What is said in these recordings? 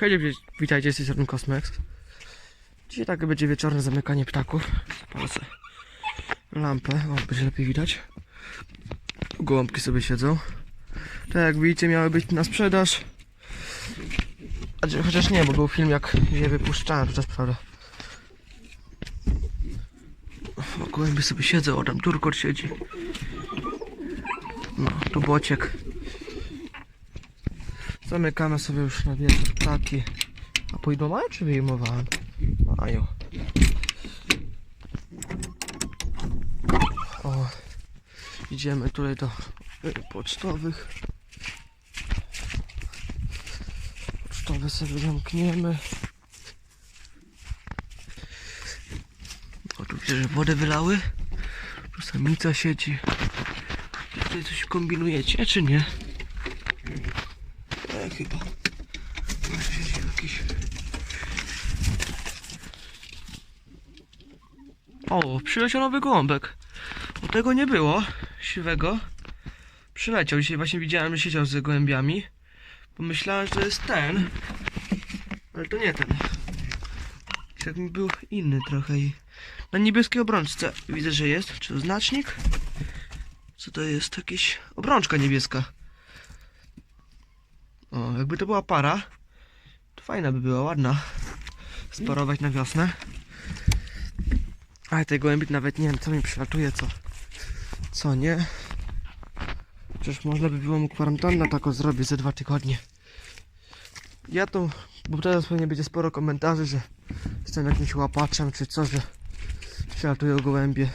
Hej, wi- witajcie, z tej Cosmex. Dzisiaj tak będzie wieczorne zamykanie ptaków. Sobie lampę, o, będzie lepiej widać. Gołąbki sobie siedzą. Tak jak widzicie, miały być na sprzedaż. Chociaż nie, bo był film jak je wypuszczałem, to też prawda. O, gołębie sobie siedzą, o tam turkot siedzi. No, tu bociek. Zamykamy sobie już na wieczór ptaki. A pójdą mają czy wyjmowałem? Mają. O, idziemy tutaj do y, pocztowych. Pocztowe sobie zamkniemy. O, tu widzę, że wodę wylały. Tu samica siedzi. Tutaj coś kombinujecie, czy nie? Chyba. Jakiś. O, przyleciał nowy gołąbek. O tego nie było. Siwego. Przyleciał. Dzisiaj właśnie widziałem, że siedział z gołębiami. Pomyślałem, że to jest ten. Ale to nie ten. Jak mi był inny trochę i... Na niebieskiej obrączce widzę, że jest. Czy to znacznik? Co to jest? Jakieś... Obrączka niebieska. O, jakby to była para, to fajna by była, ładna. Sparować na wiosnę. Ale tej gołębi nawet nie wiem, co mi przylatuje, co, co nie. Przecież można by było mu kwarantannę taką zrobić za dwa tygodnie. Ja to, bo teraz pewnie będzie sporo komentarzy, że jestem jakimś łapaczem, czy co, że przylatują gołębie.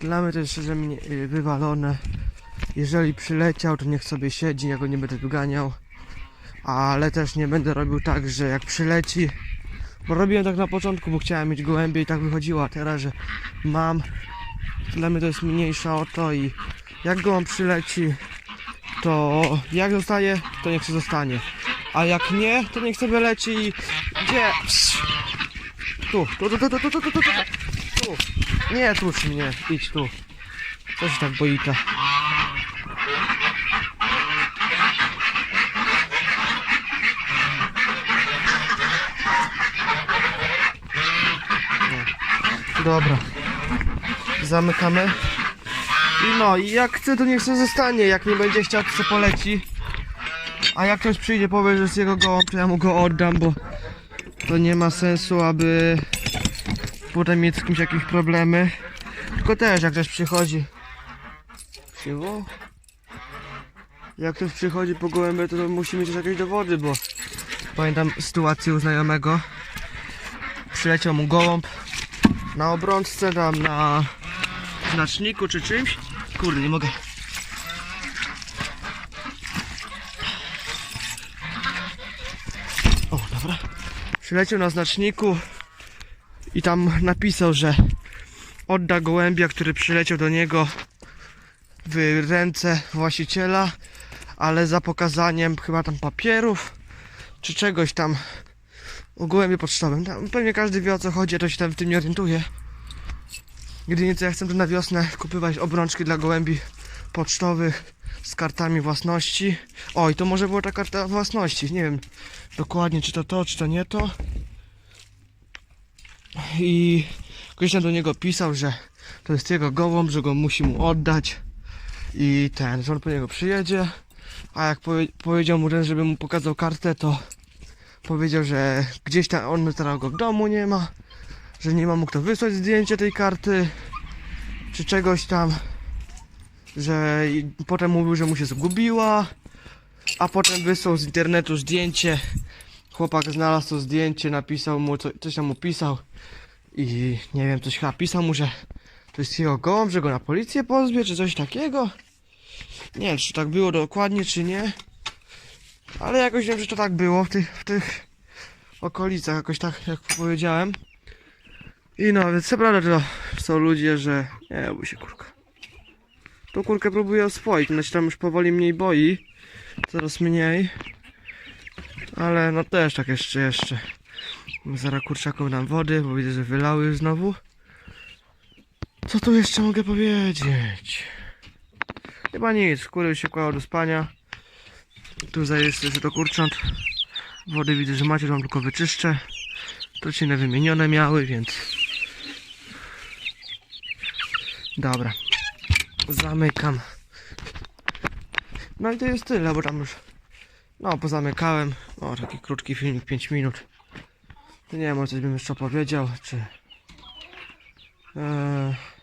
Dla mnie to jest szczerze mnie y, wywalone. Jeżeli przyleciał, to niech sobie siedzi, ja go nie będę wyganiał ale też nie będę robił tak, że jak przyleci, bo robiłem tak na początku, bo chciałem mieć gołębie i tak wychodziło, a teraz, że mam, dla mnie to jest mniejsza o to i jak gołąb przyleci, to jak zostaje, to niech się zostanie, a jak nie, to niech sobie leci i gdzie? Tu, tu, tu, tu, tu, tu, tu, tu, tu, tu, nie tłucz mnie, idź tu, co się tak boita? Dobra. Zamykamy. I no, i jak chce, to niech się zostanie. Jak nie będzie chciał, to poleci. A jak ktoś przyjdzie, powie, że jest jego gołąb, to ja mu go oddam, bo to nie ma sensu, aby potem mieć z kimś jakieś problemy. Tylko też, jak ktoś przychodzi. Siło? Jak ktoś przychodzi po gołębie, to musi mieć jakieś dowody, bo pamiętam sytuację u znajomego. Przyleciał mu gołąb, na obrączce tam na znaczniku czy czymś. Kurde, nie mogę. O, dobra. Przyleciał na znaczniku i tam napisał, że odda gołębia, który przyleciał do niego w ręce właściciela, ale za pokazaniem chyba tam papierów czy czegoś tam o gołębie pocztowym. Tam pewnie każdy wie o co chodzi, to się tam w tym nie orientuje. Jedynie co ja chcę to na wiosnę kupować obrączki dla gołębi pocztowych z kartami własności. Oj, to może była ta karta własności. Nie wiem dokładnie czy to to, czy to nie to. I ktoś tam do niego pisał, że to jest jego gołąb, że go musi mu oddać. I ten, że on po niego przyjedzie. A jak powie, powiedział mu ten, żeby mu pokazał kartę, to powiedział, że gdzieś tam on teraz go w domu nie ma, że nie ma mu kto wysłać zdjęcie tej karty, czy czegoś tam, że potem mówił, że mu się zgubiła, a potem wysłał z internetu zdjęcie, chłopak znalazł to zdjęcie, napisał mu, co, coś tam mu pisał i nie wiem, coś chyba pisał mu, że to jest jego gołąb, że go na policję pozwie, czy coś takiego. Nie wiem, czy tak było dokładnie, czy nie. Ale jakoś wiem, że to tak było w tych, w tych okolicach, jakoś tak jak powiedziałem. I no, więc co prawda to są ludzie, że nie bój się kurka. Tą kurkę próbuję oswoić, ona się tam już powoli mniej boi. Coraz mniej. Ale no też tak jeszcze, jeszcze. Zaraz kurczakom dam wody, bo widzę, że wylały znowu. Co tu jeszcze mogę powiedzieć? Chyba nic, kury się kładą do spania. Tu zajesz jeszcze to kurcząt. Wody widzę, że macie, wam tylko wyczyszczę. Truciny wymienione miały, więc... Dobra. Zamykam. No i to jest tyle, bo tam już... No, pozamykałem. O, taki krótki filmik, 5 minut. Nie wiem, o coś bym jeszcze opowiedział, czy... Eee...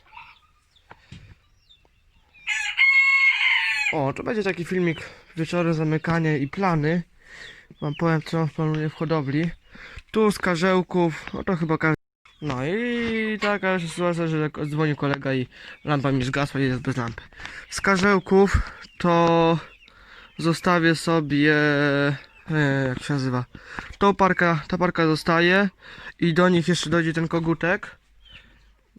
O, to będzie taki filmik wieczory, zamykanie i plany. Wam powiem, co planuję w hodowli. Tu z karzełków, no to chyba każdy... No i taka sytuacja, że dzwonił kolega i lampa mi zgasła i jest bez lampy. Z karzełków to zostawię sobie... E, jak się nazywa? To parka, ta parka zostaje i do nich jeszcze dojdzie ten kogutek.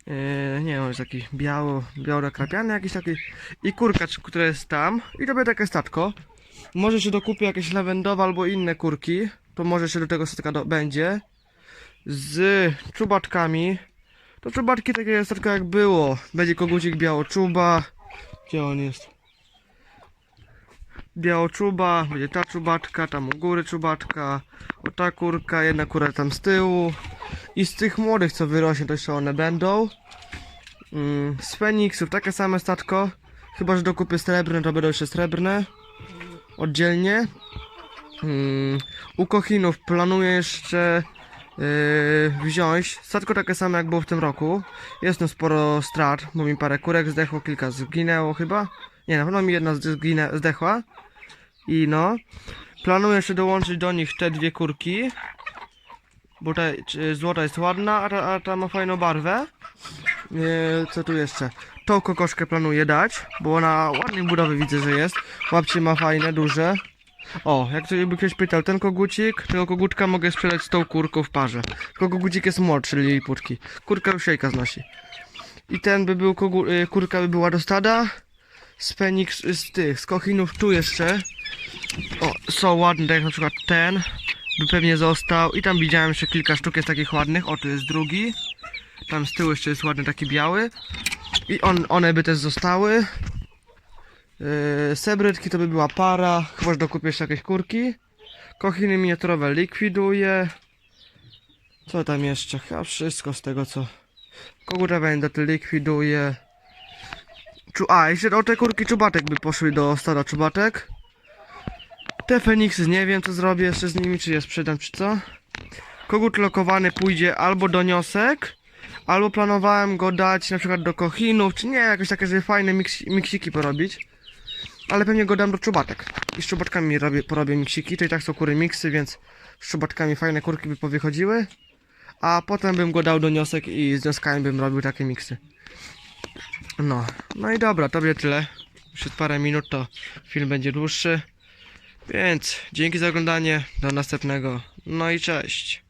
E, nie wiem, jest taki biało, biało krapiany jakiś taki i kurka, która jest tam i to będzie takie statko. Może się dokupię jakieś lawendowe albo inne kurki, to może się do tego statka do, będzie. Z czubaczkami. To czubaczki takie statko jak było. Będzie kogucik białoczuba. Gdzie on jest? Białoczuba, będzie ta czubaczka, tam u góry czubaczka, o ta kurka, jedna kura tam z tyłu. I z tych młodych co wyrośnie to jeszcze one będą. Mm, z Feniksów takie same statko. Chyba, że dokupię srebrne, to będą jeszcze srebrne. Oddzielnie. Mm, u Kochinów planuję jeszcze yy, wziąć statko takie same jak było w tym roku. Jest tu sporo strat, bo mi parę kurek zdechło, kilka zginęło chyba. Nie, na pewno mi jedna zginę, zdechła. I no. Planuję jeszcze dołączyć do nich te dwie kurki. Bo ta złota jest ładna, a ta, a ta ma fajną barwę. Co tu jeszcze? Tą kokoszkę planuję dać, bo ona ładnej budowy widzę, że jest. Łapcie ma fajne, duże. O, jak to by ktoś pytał, ten kogucik, tego kogutka mogę sprzedać z tą kurką w parze. Tylko kogucik jest młodszy, czyli putki. Kurka już jajka znosi. I ten by był, y, kurka by była do stada. Z Feniks, z tych, z kochinów tu jeszcze. O, są ładne, tak jak na przykład ten. By pewnie został. I tam widziałem jeszcze kilka sztuk jest takich ładnych. O, tu jest drugi. Tam z tyłu jeszcze jest ładny taki biały. I on, one by też zostały. Yy, sebrytki to by była para. Chyba, że dokupię jeszcze jakieś kurki. Kochiny miniaturowe likwiduję. Co tam jeszcze? Chyba wszystko z tego co. Koguta wędety likwiduję. Czu A, jeszcze o te kurki czubatek by poszły do stada czubatek. Te Feniksy nie wiem co zrobię jeszcze z nimi, czy je sprzedam, czy co. Kogut lokowany pójdzie albo do niosek, albo planowałem go dać na przykład do kochinów, czy nie, jakieś takie, żeby fajne miks miksiki porobić. Ale pewnie go dam do czubatek. I z czubatkami robię, porobię miksiki, to i tak są kury miksy, więc z czubatkami fajne kurki by powychodziły. A potem bym go dał do niosek i z nioskami bym robił takie miksy. No, no i dobra, tobie tyle. Już jest parę minut, to film będzie dłuższy. Więc dzięki za oglądanie, do następnego. No i cześć.